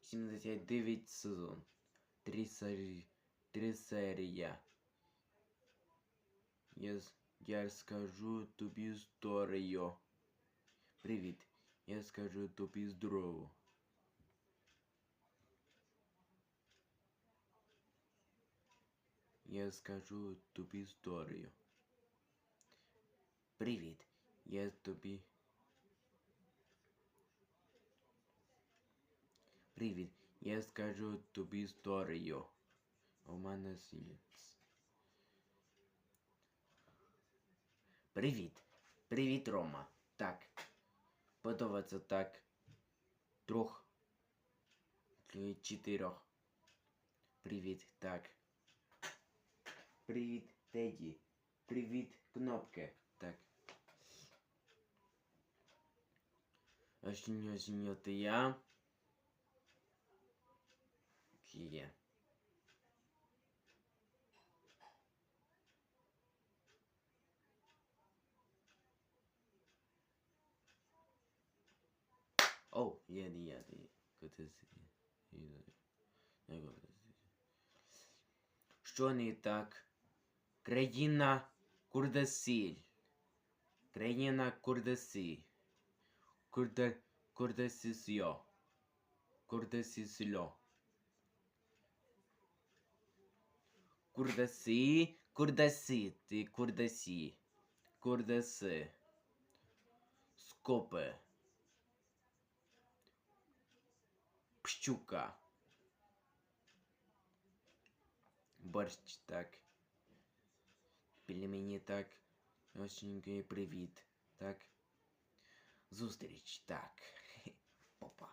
79 сезон. Три серії. Три серія. Я, с- я скажу тобі історію. Привіт. Я скажу тобі здорово. Я скажу тобі історію. Привіт. Я тобі. Привіт. Я скажу тобі історію. У мене сілець. Привіт. Привіт, Рома. Так. Подобається так. Трьох. Чи Чотирьох. Привіт, так. Привіт, Теді. Привіт, кнопки. Так. Осінньо, осінньо, ти я. О, є, є, є. Котиці. Що не так? Країна Курдасіль. Країна Курдасі. Курда... Курдасісьо. Курдасісльо. Курдасі. Курдасі. Ти Курдасі. Курдаси. Скопи. Пщука. Борщ так. Пельмені так. Осінький привіт. Так. Зустріч так. Попа.